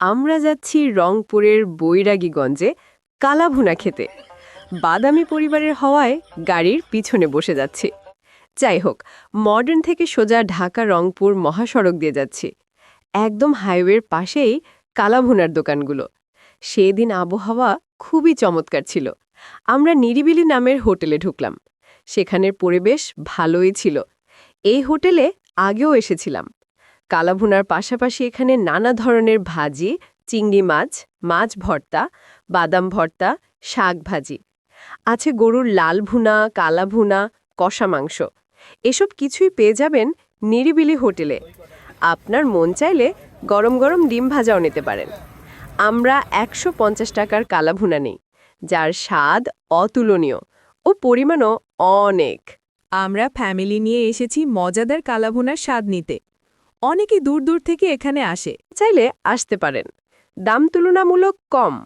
আমরা যাচ্ছি রংপুরের বৈরাগীগঞ্জে কালাভুনা খেতে। বাদামি পরিবারের হওয়ায় গাড়ির পিছনে বসে যাচ্ছি। যাই হোক মডার্ন থেকে সোজা ঢাকা রংপুর মহাসড়ক দিয়ে যাচ্ছি। একদম হাইওয়ের পাশেই কালাভুনার দোকানগুলো। সেদিন আবহাওয়া খুবই চমৎকার ছিল। আমরা নিরিবিলি নামের হোটেলে ঢুকলাম। সেখানের পরিবেশ ভালোই ছিল। এই হোটেলে আগেও এসেছিলাম। কালাভুনার পাশাপাশি এখানে নানা ধরনের ভাজি, চিংড়ি মাছ মাছ ভর্তা, বাদাম ভর্তা, শাক ভাজি। আছে গরুর লাল ভুনা, কালা ভুনা, কষা মাংস। এসব কিছুই পেয়ে যাবেন নিরিবিলি হোটেলে। আপনার মন চাইলে গরম গরম ডিম ভাজাও নিতে পারেন। আমরা একশো পঞ্চাশ টাকার কালা ভুনা নেই, যার স্বাদ অতুলনীয় ও পরিমাণও অনেক। আমরা ফ্যামিলি নিয়ে এসেছি মজাদার কালাভুনার স্বাদ নিতে। অনেকে দূর দূর থেকে এখানে আসে। চাইলে আসতে পারেন। দাম তুলনামূলক কম।